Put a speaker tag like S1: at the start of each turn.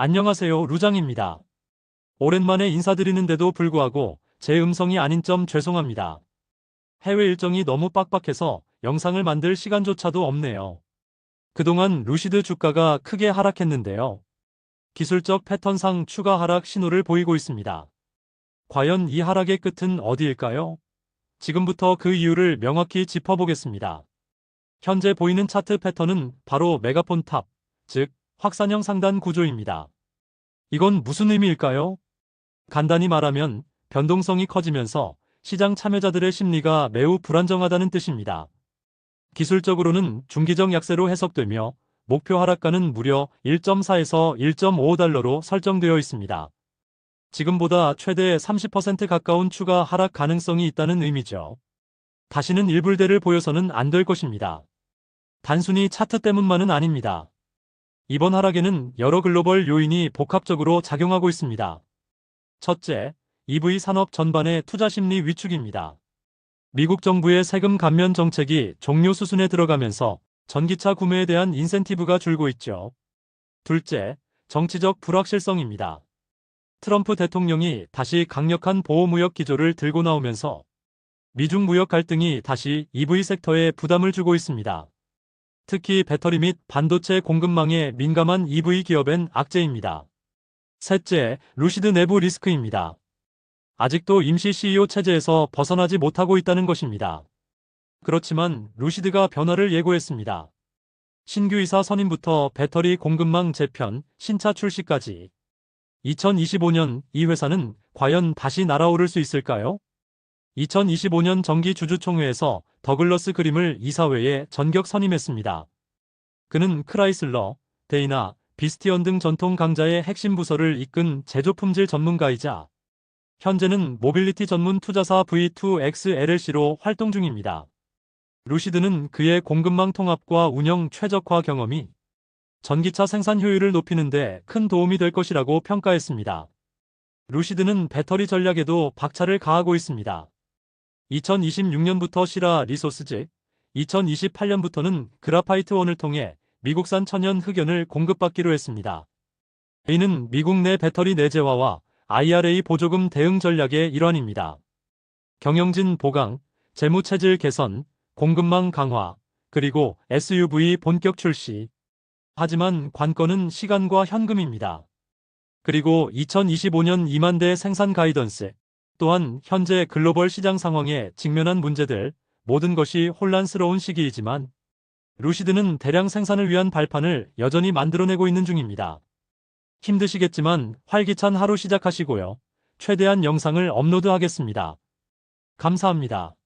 S1: 안녕하세요 루장입니다. 오랜만에 인사드리는데도 불구하고 제 음성이 아닌 점 죄송합니다. 해외 일정이 너무 빡빡해서 영상을 만들 시간조차도 없네요. 그동안 루시드 주가가 크게 하락했는데요. 기술적 패턴상 추가 하락 신호를 보이고 있습니다. 과연 이 하락의 끝은 어디일까요? 지금부터 그 이유를 명확히 짚어보겠습니다. 현재 보이는 차트 패턴은 바로 메가폰 탑, 즉 확산형 상단 구조입니다. 이건 무슨 의미일까요? 간단히 말하면 변동성이 커지면서 시장 참여자들의 심리가 매우 불안정하다는 뜻입니다. 기술적으로는 중기적 약세로 해석되며 목표 하락가는 무려 1.4에서 1.5달러로 설정되어 있습니다. 지금보다 최대 30% 가까운 추가 하락 가능성이 있다는 의미죠. 다시는 일불대를 보여서는 안 될 것입니다. 단순히 차트 때문만은 아닙니다. 이번 하락에는 여러 글로벌 요인이 복합적으로 작용하고 있습니다. 첫째, EV 산업 전반의 투자 심리 위축입니다. 미국 정부의 세금 감면 정책이 종료 수순에 들어가면서 전기차 구매에 대한 인센티브가 줄고 있죠. 둘째, 정치적 불확실성입니다. 트럼프 대통령이 다시 강력한 보호무역 기조를 들고 나오면서 미중 무역 갈등이 다시 EV 섹터에 부담을 주고 있습니다. 특히 배터리 및 반도체 공급망에 민감한 EV 기업엔 악재입니다. 셋째, 루시드 내부 리스크입니다. 아직도 임시 CEO 체제에서 벗어나지 못하고 있다는 것입니다. 그렇지만 루시드가 변화를 예고했습니다. 신규 이사 선임부터 배터리 공급망 재편, 신차 출시까지 2025년 이 회사는 과연 다시 날아오를 수 있을까요? 2025년 정기 주주총회에서 더글러스 그림을 이사회에 전격 선임했습니다. 그는 크라이슬러, 데이나, 비스티언 등 전통 강자의 핵심 부서를 이끈 제조품질 전문가이자 현재는 모빌리티 전문 투자사 V2X LLC로 활동 중입니다. 루시드는 그의 공급망 통합과 운영 최적화 경험이 전기차 생산 효율을 높이는 데 큰 도움이 될 것이라고 평가했습니다. 루시드는 배터리 전략에도 박차를 가하고 있습니다. 2026년부터 시라 리소스즈, 2028년부터는 그라파이트 원을 통해 미국산 천연 흑연을 공급받기로 했습니다. 이는 미국 내 배터리 내재화와 IRA 보조금 대응 전략의 일환입니다. 경영진 보강, 재무체질 개선, 공급망 강화, 그리고 SUV 본격 출시. 하지만 관건은 시간과 현금입니다. 그리고 2025년 2만 대 생산 가이던스, 또한 현재 글로벌 시장 상황에 직면한 문제들, 모든 것이 혼란스러운 시기이지만 루시드는 대량 생산을 위한 발판을 여전히 만들어내고 있는 중입니다. 힘드시겠지만 활기찬 하루 시작하시고요. 최대한 영상을 업로드하겠습니다. 감사합니다.